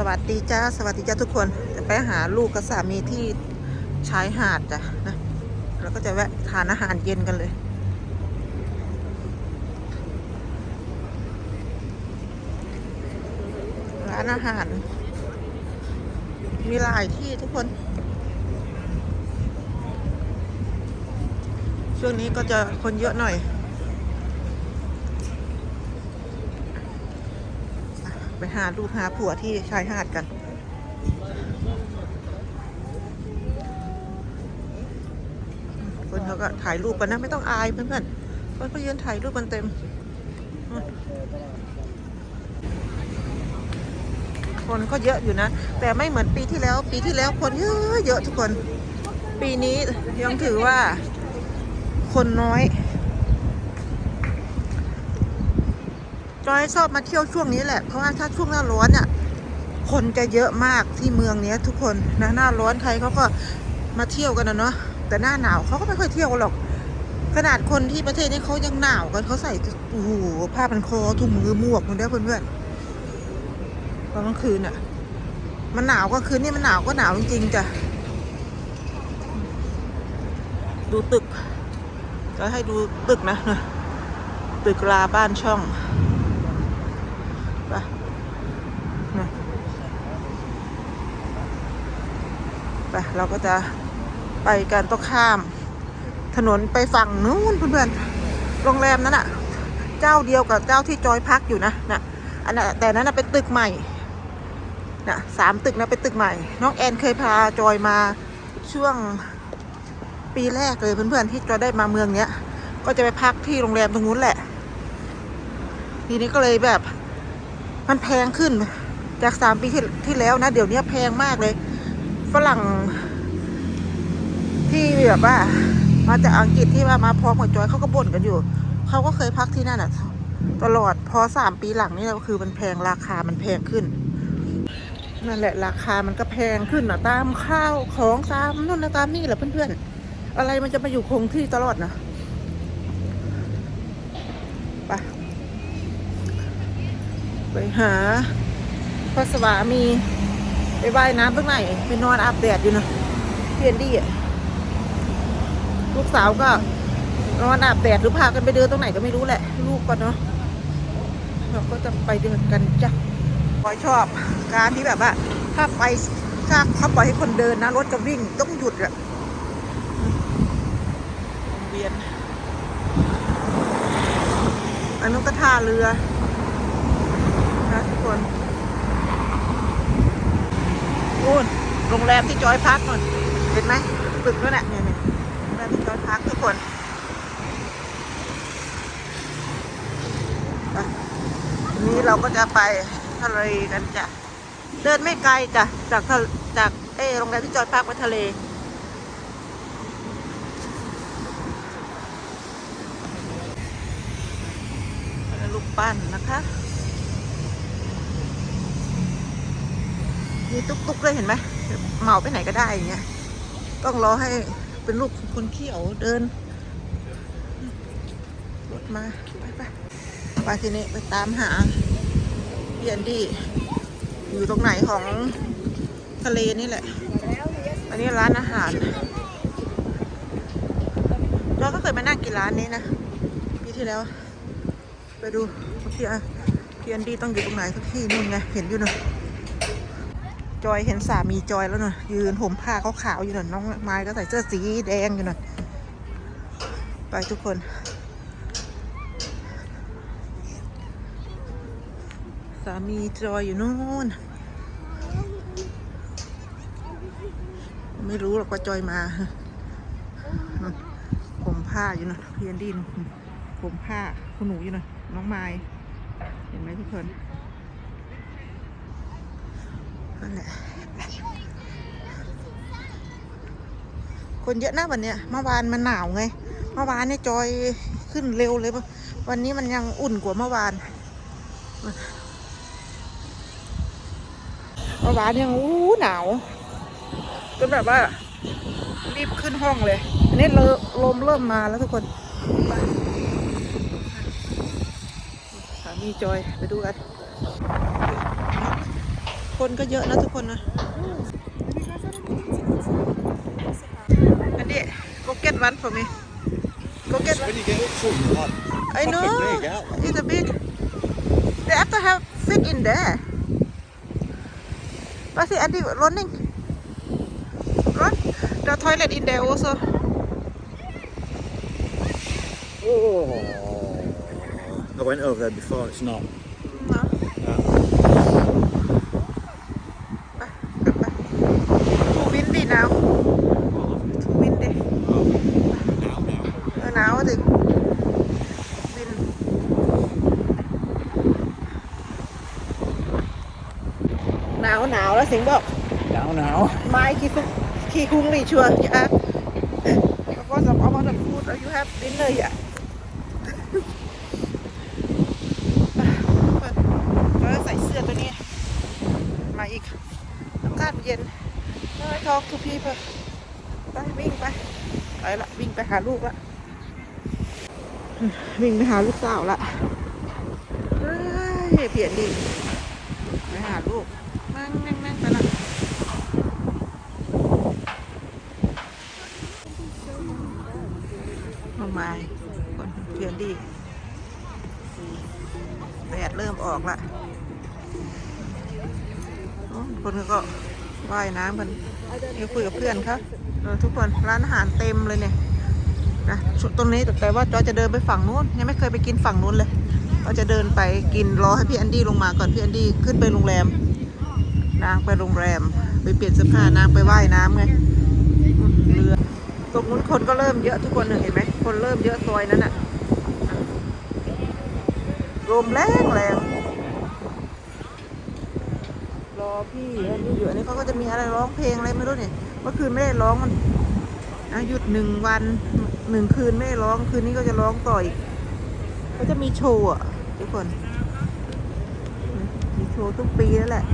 สวัสดีจ้า สวัสดีจ้าทุกคน จะไปหาลูกกับสามีที่ชายหาดจ้ะนะแล้วก็จะแวะทานอาหารเย็นกันเลย ร้านอาหาร มีหลายที่ทุกคน ช่วงนี้ก็จะคนเยอะหน่อย ไปหาลูกหาผัวที่ชายหาดกัน คนเขาก็ถ่ายรูปกันนะ ไม่ต้องอายเพื่อนๆคนเขายืนถ่ายรูปกันเต็ม คนก็เยอะอยู่นะ แต่ไม่เหมือนปีที่แล้ว ปีที่แล้วคนเยอะเยอะทุกคน ปีนี้ยังถือว่าคนน้อย จอยชอบมาเที่ยวช่วงนี้แหละ เพราะว่าถ้าช่วงหน้าร้อนเนี่ยคนจะเยอะมากที่เมืองเนี้ยทุกคนนะหน้าร้อนใครเขาก็มาเที่ยวกันนะเนาะแต่หน้าหนาวเขาก็ไม่ค่อยเที่ยวหรอก ขนาดคนที่ประเทศนี้เขายังหนาวกันเขาใส่โอ้โหผ้าพันคอถุงมือหมวกมันได้เพื่อนๆตอนกลางคืนอะ มันหนาวก็คืนนี่มันหนาวก็หนาวจริงๆจ้ะดูตึกจะให้ดูตึกนะนะตึกราบ้านช่อง ไปนะไปเราก็จะไปกันต้องข้าม ถนนไปฝั่งนู้นเพื่อนๆโรงแรมนั้นอะเจ้าเดียวกับเจ้าที่จอยพักอยู่นะนะอันนั้นแต่นั้นเป็นตึกใหม่นะสามตึกนะเป็นตึกใหม่ น้องแอนเคยพาจอยมาช่วงปีแรกเลยเพื่อนๆที่จอยได้มาเมืองเนี้ย ก็จะไปพักที่โรงแรมตรงนู้นแหละ ทีนี้ก็เลยแบบ มันแพงขึ้นจากสามปีที่ที่แล้วนะ เดี๋ยวนี้แพงมากเลย ฝรั่ง ที่แบบว่า มาจากอังกฤษที่ว่ามาพร้อมกับจอยเขาก็บ่นกันอยู่ เขาก็เคยพักที่นั่นอะ ตลอดพอสามปีหลังนี่ก็คือมันแพงราคามันแพงขึ้นนั่นแหละราคามันก็แพงขึ้นอะตามข้าวของตามนู่นนะตามนี่แหละเพื่อนๆ อะไรมันจะมาอยู่คงที่ตลอดนะไป ไปหาพระสวามีไปว่ายน้ำตรงไหนไปนอนอาบแดดอยู่นะเพียนดีอะลูกสาวก็นอนอาบแดดหรือพากันไปเดินตรงไหนก็ไม่รู้แหละ ลูกก็เนาะเราก็จะไปเดินกันจ้ะปอยชอบการที่แบบว่า ถ้าไปถ้าเขาปล่อยให้คนเดินนะรถจะวิ่งต้องหยุดอะเวียนอันนู้นก็ท่าเรือ นะทุกคนนู่นโรงแรมที่จอยพักนู่นเห็นไหมตึกนั่นแหละเนี่ยเนี่ยโรงแรมที่จอยพักทุกคนนี้เราก็จะไปทะเลกันจ้ะเดินไม่ไกลจ้ะจากทะจากเออโรงแรมที่จอยพักไปทะเลลูกปั้นนะคะ มีตุ๊กๆเลยเห็นไหมเหมาไปไหนก็ได้อย่างเงี้ยต้องรอให้เป็นลูกคนเขี้ยวเดินรถมาไปไปไปทีนี้ไปตามหาเพียนดี้อยู่ตรงไหนของทะเลนี่แหละ อันนี้ร้านอาหาร เราก็เคยมานั่งกินร้านนี้นะปีที่แล้ว ไปดูพี่อะพี่อันดี้ต้องอยู่ตรงไหนสักที่นู่นไง เห็นอยู่เนอะ จอยเห็นสามีจอยแล้วเนอะยืนห่มผ้าขาวๆอยู่เนอะน้องไม้ก็ใส่เสื้อสีแดงอยู่เนอะไปทุกคนสามีจอยอยู่นู่นไม่รู้หรอกว่าจอยมาผมผ้าอยู่นะพี่อันดี้นู่นผมผ้าคุณหนูอยู่นะน้องไม้เห็นไหมทุกคน นั่นแหละคนเยอะนะวันเนี้ยเมื่อวานมันหนาวไงเมื่อวานเนี่ยจอยขึ้นเร็วเลย วันนี้มันยังอุ่นกว่าเมื่อวานเมื่อวานยังอู้หนาวจนแบบว่า รีบขึ้นห้องเลยอันนี้เลลมเริ่มมาแล้วทุกคนสามีจอยไปดูกัน คนก็เยอะนะทุกคนนะอันนี้ go get one for me go get one When you get up to them, like, I know fucking big, aren't they? it's a big they have to have fit in there ว่าสิอันนี้ running run the toilet in there also Oh. I went over there before, it's not. เนาะ too windy now too windy Now, now. เออหนาวสิวิน หนาวหนาวแล้วสิงห์บอก Now, now. ไม้ขี้คุกขี้คุ้งนี่ชัวร์อย่าแล้วก็สำเอามาทำพูดแล้วยูแฮปดินเลยอะก็ใส่เสื้อตัวนี้ มาอีกอากาศเย็นไม่ทอกทุกพี่เพื่อไปวิ่งไปไปละวิ่งไปหาลูกละวิ่งไปหาลูกสาวละเฮ้ยเปลี่ยนดิไปหาลูกนั่งนั่งนั่งไปละาม่คนเปลี่ยนดิแดดเริ่มออกละคนก็ว่ายน้ำกันเดี๋ยวคุยกับเพื่อนเขาเออทุกคนร้านอาหารเต็มเลยเนี่ยนะตรงนี้แต่ว่าจอจะเดินไปฝั่งนู้นยังไม่เคยไปกินฝั่งนู้นเลยก็จะเดินไปกินรอให้พี่แอนดี้ลงมาก่อนพี่แอนดี้ขึ้นไปโรงแรมนางไปโรงแรม ไปเปลี่ยนเสื้อผ้านางไปว่ายน้ำไงเรือ รงนู้นคนก็เริ่มเยอะทุกคนเห็นไหมคนเริ่มเยอะซอยนั้นอะลมแรงแรงรอพี่แอนดี้อยู่อันนี้เขาก็จะมีอะไรร้องเพลงอะไรไม่รู้เนี่ยเมื่อคืนไม่ได้ร้องมันนะหยุดหนึ่งวันหนึ่งคืนไม่ได้ร้องคืนนี้ก็จะร้องต่ออีกก็จะมีโชว์อะทุกคนมีโชว์ทุกปีแล้วแหละ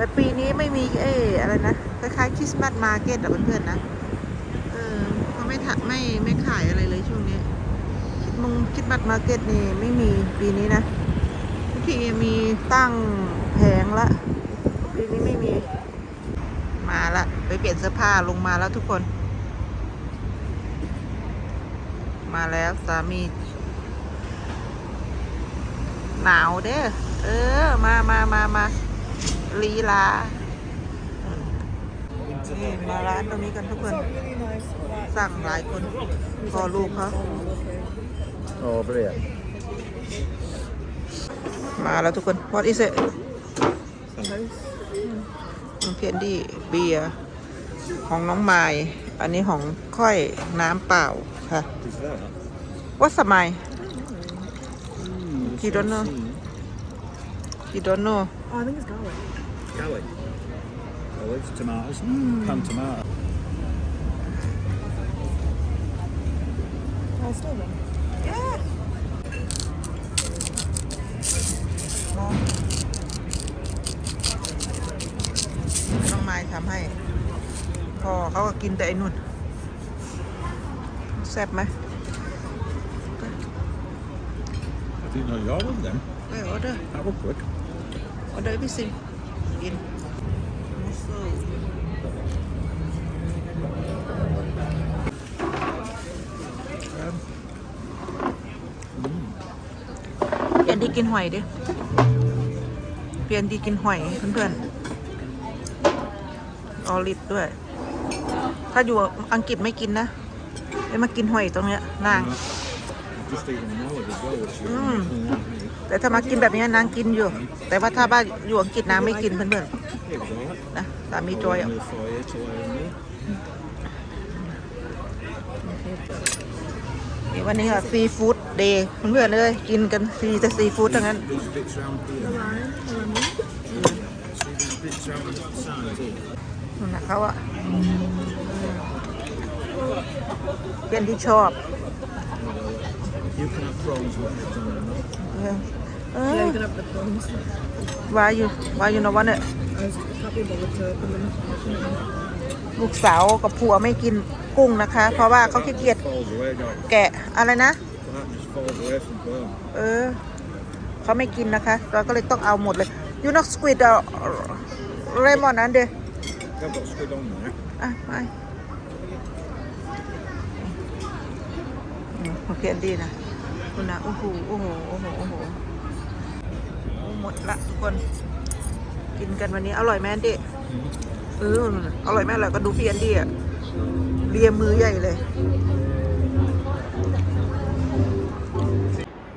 แต่ปีนี้ไม่มีเอ้อะไรนะคล้ายๆคริสต์มาสมาร์เก็ตอะเพื่อนๆนะเออเขาไม่ทะไม่ไม่ขายอะไรเลยช่วงนี้คิดมงคริสต์มาสมาร์เก็ตนี่ไม่มีปีนี้นะทุกทีมีตั้งแผงละปีนี้ไม่มี มาละไปเปลี่ยนเสื้อผ้าลงมาแล้วทุกคน มาแล้วสามีหนาวเด้อเออ มามามามา ลีลานี่มาร้านตรงนี้กันทุกคน สั่งหลายคนพอลูกเขา Oh, brilliant. มาแล้วทุกคน what is it น้องเพียนดี้เบียร์ของน้องไม้อันนี้ของค่อยน้ำเปล่าค่ะ Is that? ว่าสมัย Mm, You don't know? you don't know Oh, I think it's garlic. Garlic. Olives, tomatoes, pan tomato. Oh, still then. น้องไม้ทำให้พ่อเขาก็กินแต่ไอ้นุ่นแซ่บไหม I didn't know you ordered them. ไปออเดอร์ That was quick. ออเดอร์พี่ซิง กินมุสโซเปลี่ยนดีกินหอยดิ เปลี่ยนดีกินหอยเพื่อนๆออริดด้วย ถ้าอยู่อังกฤษไม่กินนะไปมากินหอยตรงเนี้ยนาง I've just แต่ถ้ามากินแบบนี้นางกินอยู่ แต่ว่าถ้าบ้านอยู่อังกฤษนางไม่กินเพื่อนเพื่อนนะสามีจอยอะวันนี้ค่ะซีฟู้ดเดย์เพื่อนเลยกินกันซีจะซีฟู้ดทั้งนั้นนะเขาอะเป็นที่ชอบ You can have prawns with it on them. เออเอ Yeah, อ you can have the prawns. วาอยู่วาอยู่นะวันเนี่ย I was can't be bothered to open them. ลูกสาวกับผัวไม่กินกุ้งนะคะ เพราะว่าเขาขี้เกียจ Falls away, guys. แกะอะไรนะ That just falls away from bone. เออเขาไม่กินนะคะ เราก็เลยต้องเอาหมดเลยยูนอกสควิดเรมอนนั้นเด้ I've got squid on there. อะไปโอเคดีนะคุณนะโอ้โหโอ้โหโอ้โหโอ้โห หมดละทุกคน กินกันวันนี้อร่อยไหมแอนดี้เอออร่อยไหมอร่อยก็ดูพี่แอนดี้อะเลียมือใหญ่เลย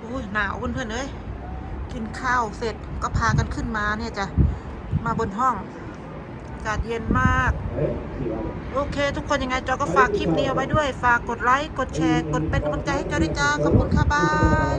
โอ้ยหนาวเพื่อนๆเอ้ยกินข้าวเสร็จก็พากันขึ้นมาเนี่ยจ้ะมาบนห้องอากาศเย็นมาก โอเค ทุกคนยังไงจอก็ฝากคลิปนี้เอาไว้ด้วย ฝากกดไลค์ กดแชร์ กดเป็นกำลังใจให้จอด้วยจ้าขอบคุณค่ะบาย